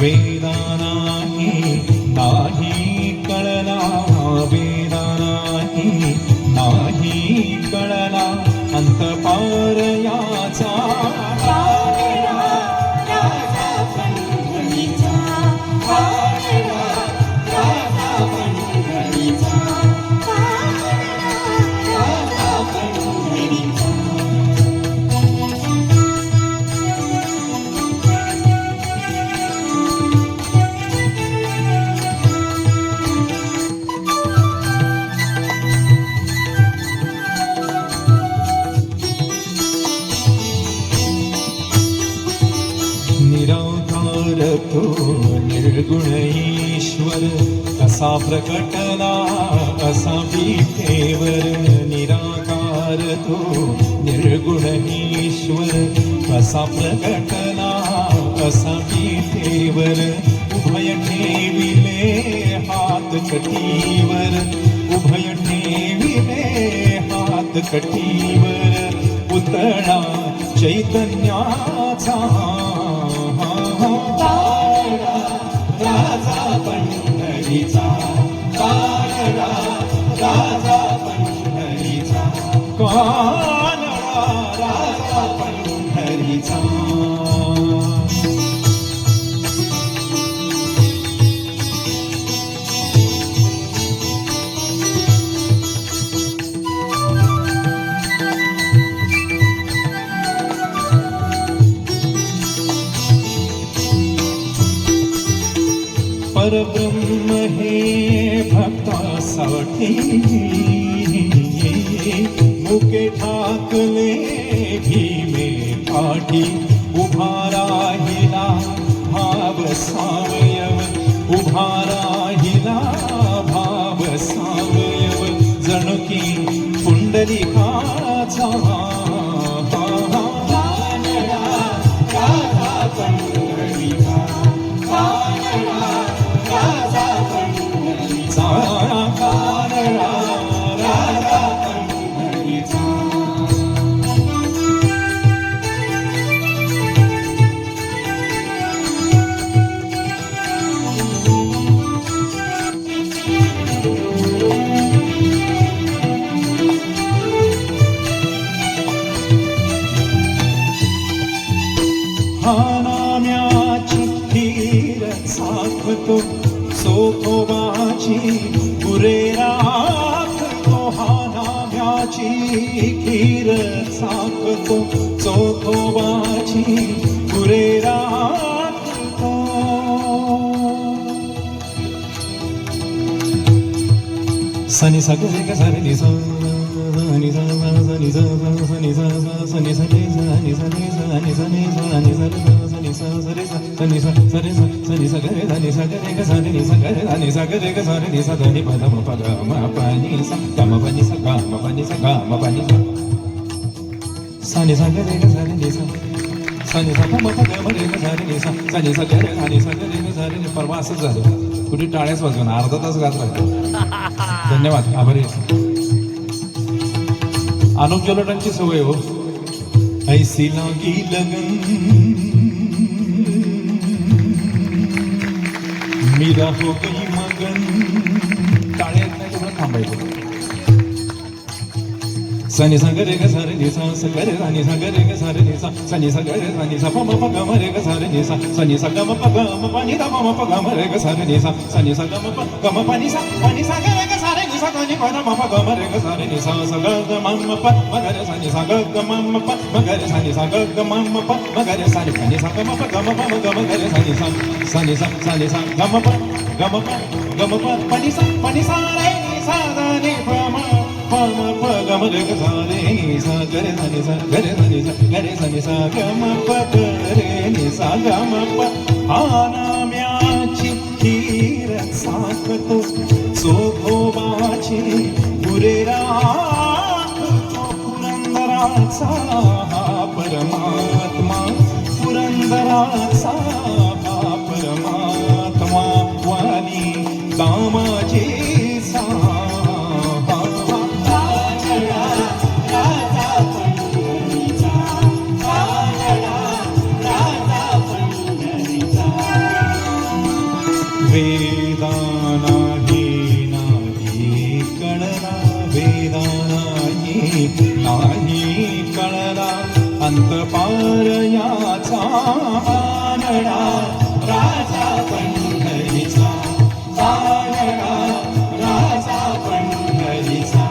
वेदा नाही नाही कळला वेदा नाही नाही कळला अंतपार याचा तो निर्गुण ईश्वर कसा प्रकटला असा विठेवर निराकार तो निर्गुण ईश्वर कसा प्रकटला असा विठेवर उभय ठेविले हात कटीवर. उभय ठेविले हात कटीवर. पुतळा चैतन्याचा परब्रह्म हे भक्तासाठी. मुके ठाकले भीमे पाठी उभा राहिला भाव सावयव उभा राहिला हानाम्याची धीर खीर साखतो सोखोबाची पुरे राखतो. हानाम्याची खीर साखतो चोखोबाची पुरे राखतो. सनी सगळे गे ग सा रे नि सा नि सा सा सा नि सा सा सा नि सा सा सा नि सा रे सा नि सा रे सा नि सा नि सा नि सा रे सा सा नि सा सा रे सा सा नि सा सा रे सा सा नि सा ग रे सा नि सा ग रे ग सा रे नि सा ग रे सा नि सा ग रे ग सा रे नि सा ध नि प ध म प ग म प नि सा ग म प नि सा ग म प नि सा ग म प नि सा सा नि सा ग रे ग सा रे नि सा सा नि सा ग म प ग म रे ग सा रे नि सा सा नि सा ग रे सा नि सा ग रे ग सा रे नि परवा असंच झालं कुठे टाळ्याच वाजवून अर्धा तास गात राहिला धन्यवाद आभारी आहे. अनुप जलोटांची सवय हो. ऐसी लागी लगन. मीरा हो गई मगन. टाळ्यात नाही तुम्हाला थांबायचं. सनी सा रे ग सारे दिसा सगरे सा ग रे सा नि ग रे ग सनी सा ग रे सा पम पग मरे ग सारे रे सनी सा ग म प म प दा पम पग मरे ग सारे रे सनी सा ग म पानी म सा प सा रे ग सा रे नि सा ग नि प द म प ग म रे ग सा रे नि सा स ग ग म म प म ग रे सा नि सा ग ग म म प म ग रे सा नि सा ग ग म म प म ग रे सा नि प नि सा ग म प ग म प म ग म ग रे सा नि पुरे राखतो पुरंदराचा हा परमात्मा. पुरंदराचा हा परमात्मा. वाली कामाची सा वेदानाही अंतपार याचा आनडा राजा पंढरीचा आनडा राजा पंढरीचा.